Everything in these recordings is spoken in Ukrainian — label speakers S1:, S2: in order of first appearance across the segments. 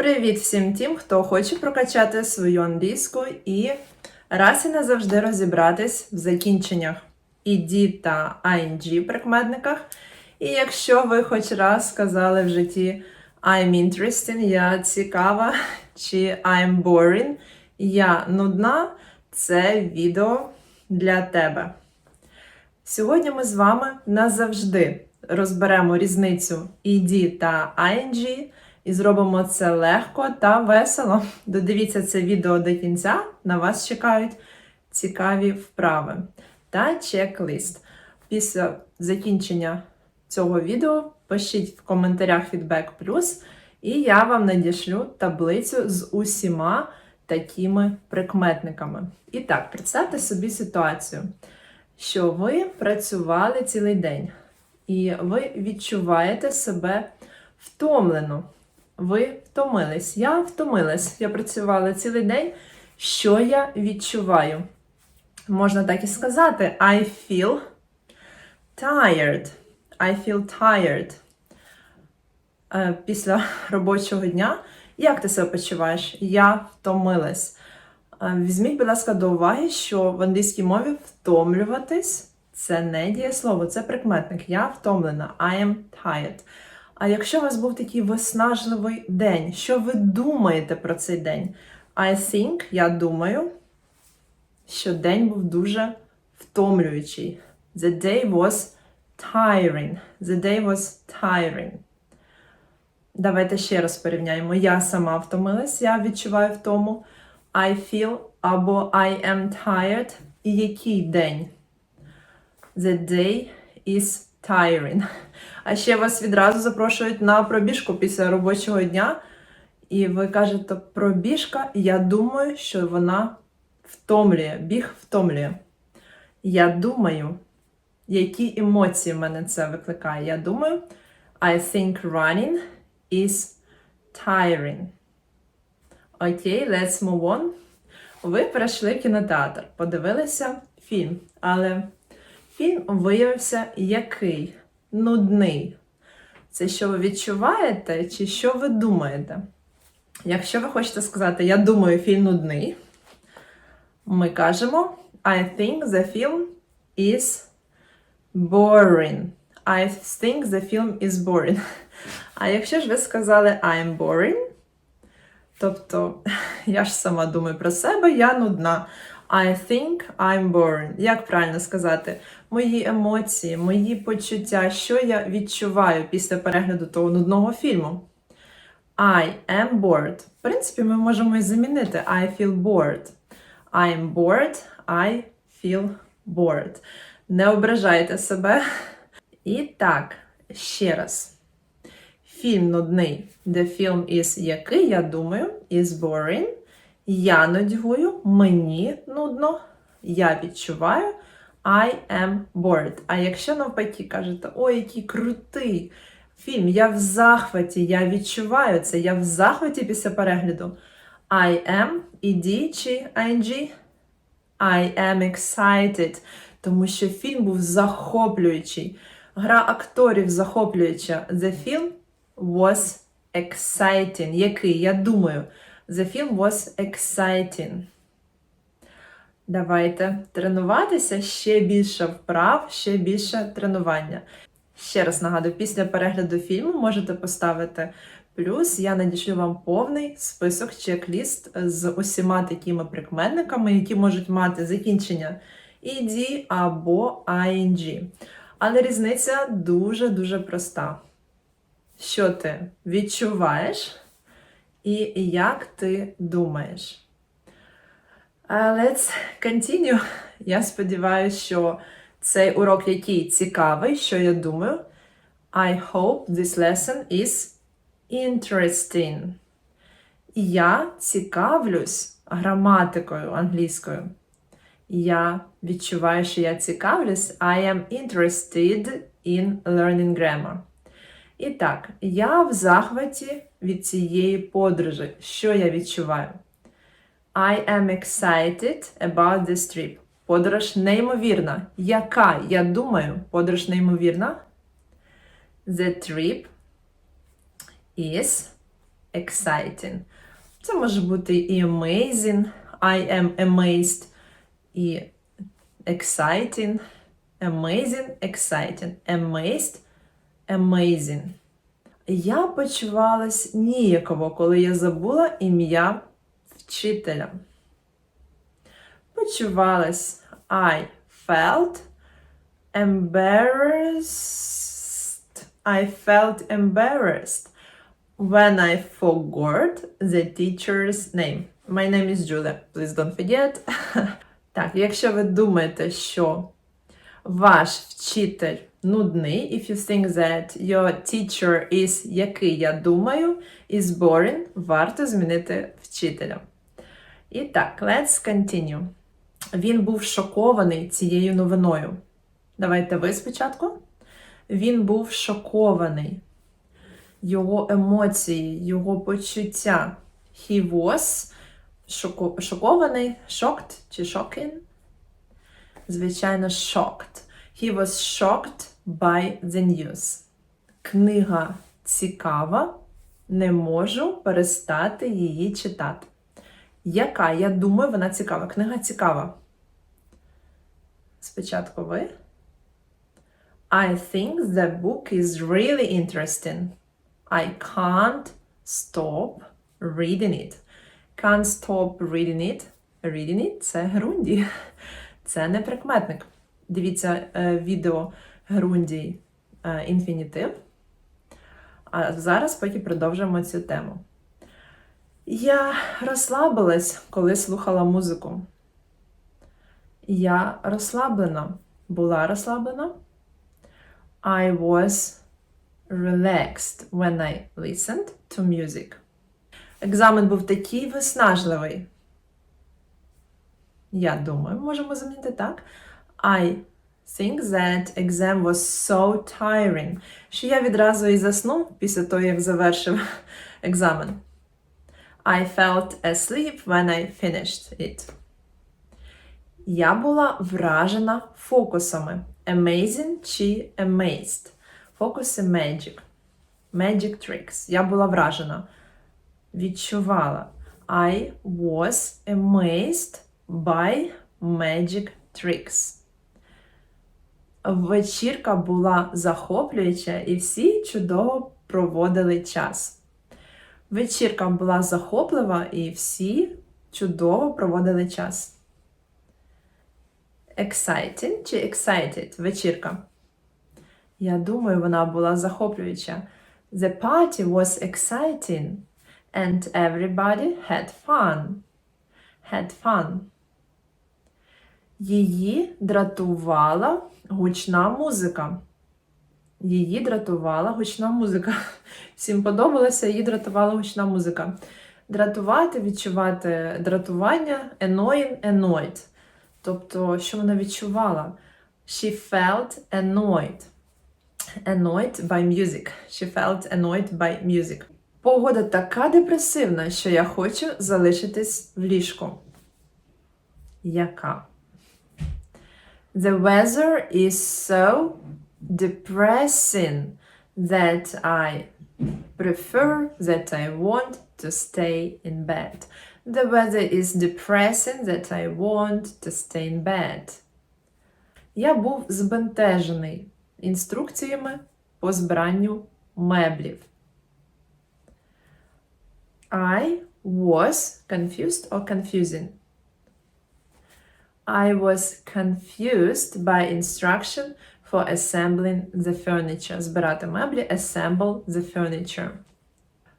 S1: Привіт всім тим, хто хоче прокачати свою англійську і раз і назавжди розібратись в закінченнях «ed» та «ing» прикметниках. І якщо ви хоч раз сказали в житті I'm interesting, я цікава, чи I'm boring, я нудна, це відео для тебе. Сьогодні ми з вами назавжди розберемо різницю «ed» та «ing» і зробимо це легко та весело. Додивіться це відео до кінця, на вас чекають цікаві вправи та чек-лист. Після закінчення цього відео пишіть в коментарях фідбек плюс, і я вам надішлю таблицю з усіма такими прикметниками. І так, представте собі ситуацію, що ви працювали цілий день, і ви відчуваєте себе втомлено. Ви втомились. Я втомилась. Я працювала цілий день. Що я відчуваю? Можна так і сказати: I feel tired. I feel tired. Е, Після робочого дня. Як ти себе почуваєш? Я втомилась. Е, Візьміть, будь ласка, до уваги, що в англійській мові втомлюватись це не дієслово, це прикметник. Я втомлена. I am tired. А якщо у вас був такий виснажливий день, що ви думаєте про цей день? I think, я думаю, що день був дуже втомлюючий. The day was tiring. The day was tiring. Давайте ще раз порівняємо. Я сама втомилась, я відчуваю втому. I feel або I am tired. І який день? The day is tiring. А ще вас відразу запрошують на пробіжку після робочого дня. І ви кажете, пробіжка, я думаю, що вона втомлює, біг втомлює. Я думаю, які емоції в мене це викликає. Я думаю, I think running is tiring. Окей, let's move on. Ви прийшли в кінотеатр, подивилися фільм, але фільм виявився який? Нудний. Це що ви відчуваєте, чи що ви думаєте? Якщо ви хочете сказати, я думаю, фільм нудний, ми кажемо I think the film is boring. I think the film is boring. А якщо ж ви сказали I'm boring, тобто я ж сама думаю про себе, я нудна. I think I'm boring. Як правильно сказати? Мої емоції, мої почуття, що я відчуваю після перегляду того нудного фільму. I am bored. В принципі, ми можемо і замінити I feel bored. I'm bored, I feel bored. Не ображайте себе. І так, ще раз. Фільм нудний. The film is який, я думаю, is boring. Я нудьгую, мені нудно, я відчуваю. I am bored. А якщо навпаки кажете, ой, який крутий фільм, я в захваті, я відчуваю це, я в захваті після перегляду. I am, ed чи ing? I am excited. Тому що фільм був захоплюючий. Гра акторів захоплююча. The film was exciting. Який? Я думаю. The film was exciting. Давайте тренуватися ще більше вправ, ще більше тренування. Ще раз нагадую, після перегляду фільму можете поставити плюс. Я надішлю вам повний список чек-ліст з усіма такими прикметниками, які можуть мати закінчення ed або ing. Але різниця дуже-дуже проста. Що ти відчуваєш і як ти думаєш? Let's continue. Я сподіваюся, що цей урок який цікавий, що я думаю. I hope this lesson is interesting. Я цікавлюсь граматикою англійською. Я відчуваю, що я цікавлюсь. I am interested in learning grammar. І так, я в захваті від цієї подорожі. Що я відчуваю? I am excited about this trip. Подорож неймовірна. Яка? Я думаю, подорож неймовірна. The trip is exciting. Це може бути і amazing, I am amazed, і exciting, amazing, exciting, amazed, amazing. Я почувалась ніяково, коли я забула ім'я вчителя. Почувалась I felt embarrassed. I felt embarrassed when I forgot the teacher's name. My name is Julia. Please don't forget. так, якщо ви думаєте, що ваш вчитель нудний, if you think that your teacher is, який я думаю, is boring, варто змінити вчителя. І так, let's continue. Він був шокований цією новиною. Давайте ви спочатку. Він був шокований. Його емоції, його почуття. He was шоко- шокований, shocked чи shocking? Звичайно, shocked. He was shocked by the news. Книга цікава, не можу перестати її читати. Яка? Я думаю, вона цікава. Книга цікава. Спочатку ви. I think the book is really interesting. I can't stop reading it. Can't stop reading it. Reading it це Грунді. Це не прикметник. Дивіться е, відео Грунді е, інфінітив. А зараз поки продовжимо цю тему. Я розслабилась, коли слухала музику. Я розслаблена. Була розслаблена. I was relaxed when I listened to music. Екзамен був такий виснажливий. Я думаю, можемо замінити так. I think that exam was so tiring, що я відразу і заснув після того, як завершив екзамен. I felt asleep when I finished it. Я була вражена фокусами. Amazing чи amazed. Фокуси magic. Magic tricks. Я була вражена. Відчувала. I was amazed by magic tricks. Вечірка була захоплююча, і всі чудово проводили час. Вечірка була захоплива, і всі чудово проводили час. Exciting чи excited вечірка? Я думаю, вона була захоплююча. The party was exciting, and everybody had fun. Had fun. Її дратувала гучна музика. Її дратувала гучна музика. Всім подобалося, її дратувала гучна музика. Дратувати, відчувати дратування, annoying, annoyed. Тобто, що вона відчувала? She felt annoyed. Annoyed by music. She felt annoyed by music. Погода така депресивна, що я хочу залишитись в ліжку. Яка? The weather is so depressing that I prefer that I want to stay in bed. The weather is depressing that I want to stay in bed. Я був збентежений інструкціями по збиранню меблів. I was confused or confusing. I was confused by instruction for assembling the furniture. Збирати меблі, assemble the furniture.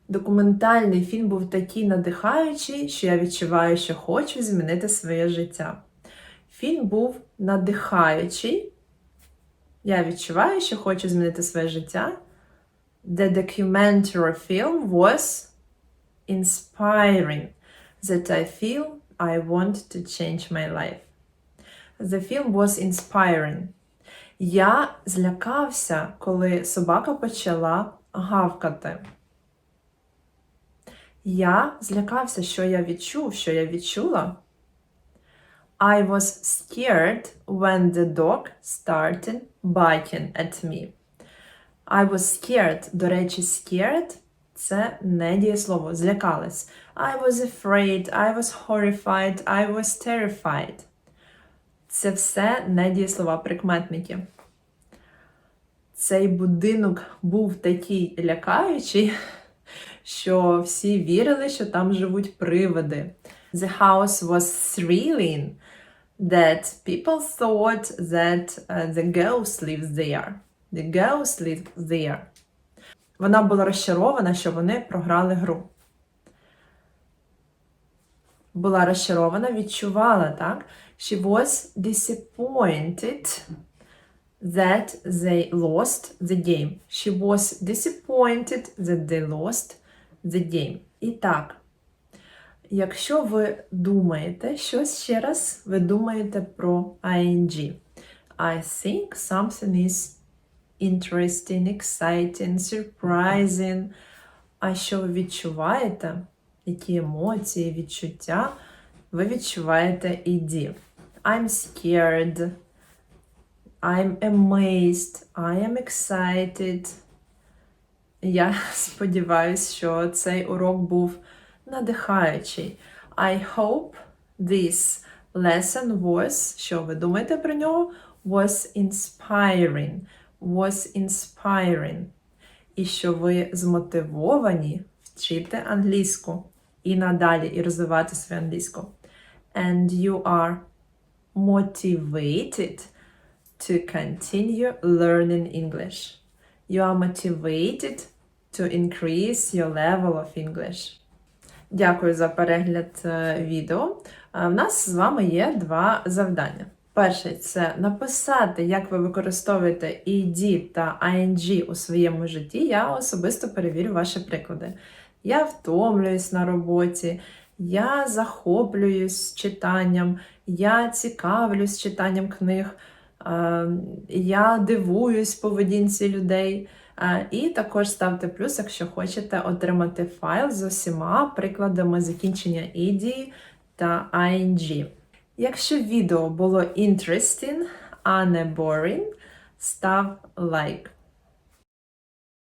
S1: Документальний фільм був такий надихаючий, що я відчуваю, що хочу змінити своє життя. Фільм був надихаючий. Я відчуваю, що хочу змінити своє життя. The documentary film was inspiring. That I feel I want to change my life. The film was inspiring. Я злякався, коли собака почала гавкати. Я злякався, що я відчув, що я відчула. I was scared when the dog started barking at me. I was scared. До речі, scared це не дієслово, злякались. I was afraid, I was horrified, I was terrified. Це все не дієслова, прикметники. Цей будинок був такий лякаючий, що всі вірили, що там живуть привиди. The house was thrilling that people thought that uh, the ghost lives there. The ghost lives there. Вона була розчарована, що вони програли гру. Була розчарована, відчувала, так? She was disappointed that they lost the game. She was disappointed that they lost the game. І так, якщо ви думаєте щось ще раз, ви думаєте про ING. I think something is interesting, exciting, surprising. А що ви відчуваєте? Які емоції, відчуття? Ви відчуваєте іді. I'm scared. I'm amazed. I am excited. Я сподіваюся, що цей урок був надихаючий. I hope this lesson was, що ви думаєте про нього? Was inspiring. Was inspiring. І що ви змотивовані вчити англійську і надалі і розвивати свою англійську. And you are motivated to continue learning English. You are motivated to increase your level of English. Дякую за перегляд е, відео. Е, В нас з вами є два завдання. Перше це написати, як ви використовуєте ED та ING у своєму житті. Я особисто перевірю ваші приклади. Я втомлююсь на роботі, я захоплююсь читанням, я цікавлюсь читанням книг, е, я дивуюсь поведінці людей. Е, І також ставте плюс, якщо хочете отримати файл з усіма прикладами закінчення ED та ING. Якщо відео було interesting, а не boring, став лайк.